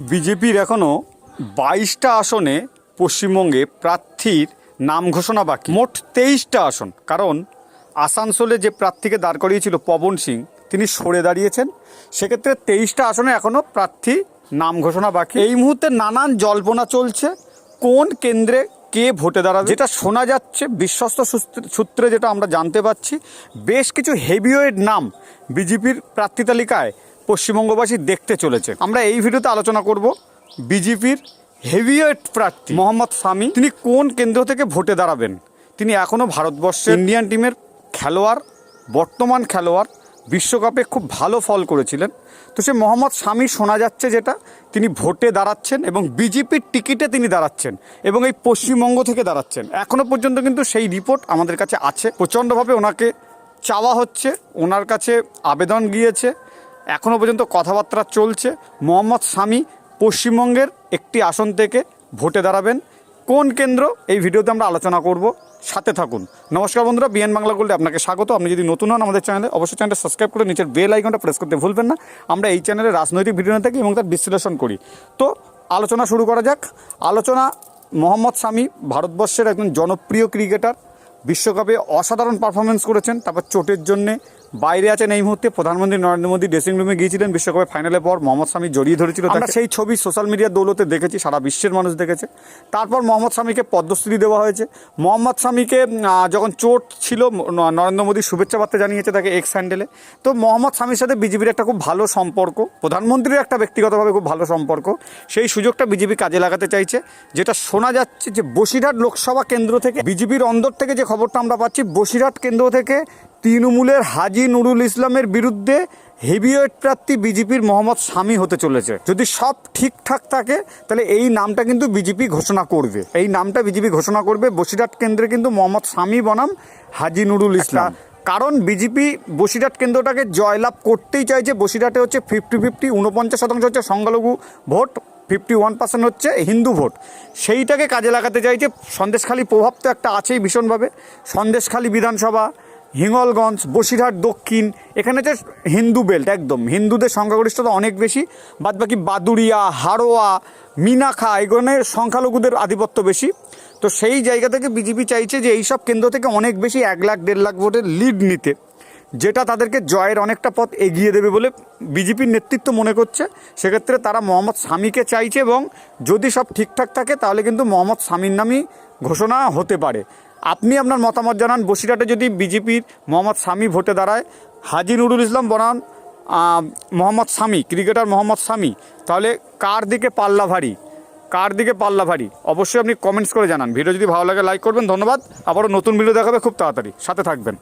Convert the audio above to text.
বিজেপির এখনও বাইশটা আসনে পশ্চিমবঙ্গে প্রার্থীর নাম ঘোষণা বাকি। মোট তেইশটা আসন। কারণ আসানসোলে যে প্রার্থীকে দাঁড় করিয়েছিল পবন সিং, তিনি সরে দাঁড়িয়েছেন। সেক্ষেত্রে তেইশটা আসনে এখনও প্রার্থী নাম ঘোষণা বাকি। এই মুহূর্তে নানান জল্পনা চলছে। কোন কেন্দ্রে কে ভোটে দাঁড়াবে? যেটা শোনা যাচ্ছে, বিশ্বস্ত সূত্রে- যেটা আমরা জানতে পাচ্ছি, বেশ কিছু হেভিওয়েট নাম বিজেপির প্রার্থী তালিকায় পশ্চিমবঙ্গবাসী দেখতে চলেছে। আমরা এই ভিডিওতে আলোচনা করব বিজেপির হেভিওয়েট প্রার্থী মোহাম্মদ সামি তিনি কোন কেন্দ্র থেকে ভোটে দাঁড়াবেন? তিনি এখনও ভারতবর্ষের ইন্ডিয়ান টিমের খেলোয়াড়, বর্তমান খেলোয়াড়, বিশ্বকাপে খুব ভালো ফল করেছিলেন। তো সে মোহাম্মদ স্বামী শোনা যাচ্ছে যেটা, তিনি ভোটে দাঁড়াচ্ছেন এবং বিজেপির টিকিটে তিনি দাঁড়াচ্ছেন এবং এই পশ্চিমবঙ্গ থেকে দাঁড়াচ্ছেন। এখনও পর্যন্ত কিন্তু সেই রিপোর্ট আমাদের কাছে আছে। প্রচণ্ডভাবে ওনাকে চাওয়া হচ্ছে, ওনার কাছে আবেদন গিয়েছে এখনও পর্যন্ত কথাবার্তা চলছে। মোহাম্মদ স্বামী পশ্চিমবঙ্গের একটি আসন থেকে ভোটে দাঁড়াবেন। কোন কেন্দ্র? এই ভিডিওতে আমরা আলোচনা করব। সাথে থাকুন। নমস্কার বন্ধুরা, বিএন বাংলা গোল্ডে আপনাকে স্বাগত। আপনি যদি নতুন হন আমাদের চ্যানেলে, অবশ্যই চ্যানেলটা সাবস্ক্রাইব করে নিচের বেল আইকনটা প্রেস করতে ভুলবেন না। আমরা এই চ্যানেলে রাজনৈতিক ভিডিও থাকি এবং তার বিশ্লেষণ করি। তো আলোচনা শুরু করা যাক। আলোচনা, মোহাম্মদ স্বামী ভারতবর্ষের একজন জনপ্রিয় ক্রিকেটার। বিশ্বকাপে অসাধারণ পারফরমেন্স করেছেন। তারপর চোটের জন্যে বাইরে আছেন এই মুহূর্তে প্রধানমন্ত্রী নরেন্দ্র মোদী ড্রেসিং রুমে গিয়েছিলেন বিশ্বকাপের ফাইনালের পর মোহাম্মদ শামি জড়িয়ে ধরেছিল আমরা সেই ছবি সোশ্যাল মিডিয়ার দৌলতে দেখেছি সারা বিশ্বের মানুষ দেখেছে। তারপর মোহাম্মদ শামিকে পদ্মশ্রী দেওয়া হয়েছে। মোহাম্মদ শামিকে যখন চোট ছিল নরেন্দ্র মোদী শুভেচ্ছা বার্তা জানিয়েছে তাকে এক্স হ্যান্ডেলে তো মোহাম্মদ শামির সাথে বিজেপির একটা খুব ভালো সম্পর্ক প্রধানমন্ত্রীর একটা ব্যক্তিগতভাবে খুব ভালো সম্পর্ক সেই সুযোগটা বিজেপি কাজে লাগাতে চাইছে। যেটা শোনা যাচ্ছে যে বসিরহাট লোকসভা কেন্দ্র থেকে বিজেপির অন্দর থেকে যে খবরটা আমরা পাচ্ছি বসিরহাট কেন্দ্র থেকে তৃণমূলের হাজি নুরুল ইসলামের বিরুদ্ধে হেভিওয়েট প্রার্থী বিজেপির মোহাম্মদ শামী হতে চলেছে। যদি সব ঠিকঠাক থাকে তাহলে এই নামটা কিন্তু বিজেপি ঘোষণা করবে। এই নামটা বিজেপি ঘোষণা করবে বসিরহাট কেন্দ্রে কিন্তু মোহাম্মদ শামী বনাম হাজি নুরুল ইসলাম। কারণ বিজেপি বসিরহাট কেন্দ্রটাকে জয়লাভ করতেই চাইছে। বসিরহাটে হচ্ছে ফিফটি ফিফটি উনপঞ্চাশ শতাংশ হচ্ছে সংখ্যালঘু ভোট ফিফটি ওয়ান পার্সেন্ট হচ্ছে হিন্দু ভোট। সেইটাকে কাজে লাগাতে চাইছে। সন্দেশখালী প্রভাব তো একটা আছেই ভীষণভাবে। সন্দেশখালী বিধানসভা হিঙ্গলগঞ্জ, বসিরহাট, দক্ষিণ, এখানে হচ্ছে হিন্দু বেল্ট একদম। হিন্দুদের সংখ্যাগরিষ্ঠতা অনেক বেশি। বাদবাকি বাদুড়িয়া, হাড়োয়া মিনাখা এগুলোর সংখ্যালঘুদের আধিপত্য বেশি। তো সেই জায়গা থেকে বিজেপি চাইছে যে এইসব কেন্দ্র থেকে অনেক বেশি এক লাখ, দেড় লাখ ভোটের লিড নিতে, যেটা তাদেরকে জয়ের অনেকটা পথ এগিয়ে দেবে বলে বিজেপির নেতৃত্ব মনে করছে। সেক্ষেত্রে তারা মোহাম্মদ শামিকে চাইছে এবং যদি সব ঠিকঠাক থাকে, তাহলে কিন্তু মোহাম্মদ শামির নামই ঘোষণা হতে পারে। আপনি আপনার মতামত জানান। বসিরহাটে যদি বিজেপির মোহাম্মদ স্বামী ভোটে দাঁড়ায়, হাজি নুরুল ইসলাম বনান মোহাম্মদ স্বামী ক্রিকেটার মোহাম্মদ স্বামী তাহলে কার দিকে পাল্লা ভারী? কার দিকে পাল্লা ভারী? অবশ্যই আপনি কমেন্টস করে জানান। ভিডিও যদি ভালো লাগে লাইক করবেন। ধন্যবাদ। আবারও নতুন ভিডিও দেখাবে খুব তাড়াতাড়ি। সাথে থাকবেন।